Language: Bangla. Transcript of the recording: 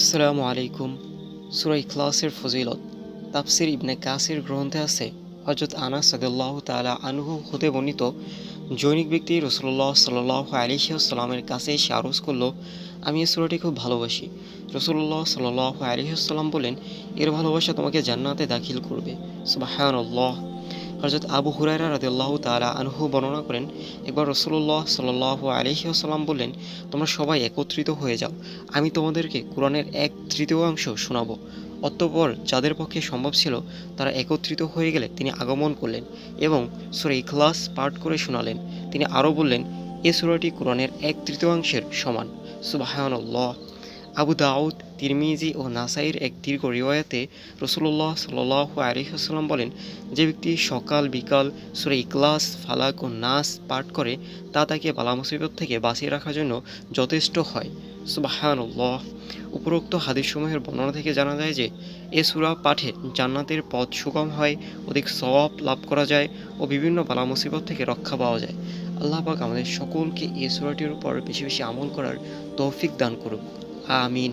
আসসালামু আলাইকুম। সুরা ইখলাসের ফজিলত। তাফসির ইবনে কাসির গ্রন্থে আছে হজরত আনাস সাদুল্লাহ তালা আনহু হতে বর্ণিত, জৈনিক ব্যক্তি রসুল্লাহ সাল্লাহ আলিহাস্লামের কাছে এসে আরজ করল, আমি এই সুরাটি খুব ভালোবাসি। রসুল্লাহ সাল্লাহ আলিহাস্লাম বলেন, এর ভালোবাসা তোমাকে জান্নাতে দাখিল করবে। সুবাহানল্লাহ। হজরত আবু হুরাইরা রাদিল্লাহ তালা আনহু বর্ণনা করেন, একবার রসুল্লাহ সাল্লাহ আলিহাস্লাম বললেন, তোমরা সবাই একত্রিত হয়ে যাও, আমি তোমাদেরকে কোরআনের এক তৃতীয়াংশ শোনাবো। অতঃপর যাদের পক্ষে সম্ভব ছিল, তারা একত্রিত হয়ে গেলে তিনি আগমন করলেন এবং সুরে ইখলাস পাঠ করে শোনালেন। তিনি আরও বললেন, এ সুরাটি কোরআনের এক তৃতীয়াংশের সমান। সুবাহানল্লাহ। আবু দাউদ তিরমিজি ও নাসাইর এক দীর্ঘ রিওয়ায়াতে রসুল্লাহ সাল্লাহ আলিহাস্লাম বলেন, যে ব্যক্তি সকাল, বিকাল, সুরে ইকলাস ফালাক ও নাস পাঠ করে, তা তাকে বালা মুসিবত থেকে বাঁচিয়ে রাখার জন্য যথেষ্ট হয়। সুবাহানুল্লাহ। উপরোক্ত হাদিসসমূহের বর্ণনা থেকে জানা যায় যে, এ সুরা পাঠে জান্নাতের পথ সুগম হয়, অধিক সওয়াব লাভ করা যায় ও বিভিন্ন বালা মুসিবত থেকে রক্ষা পাওয়া যায়। আল্লাহ পাক আমাদের সকলকে এ সুরাটির উপর বেশি বেশি আমল করার তৌফিক দান করুক। আমিন।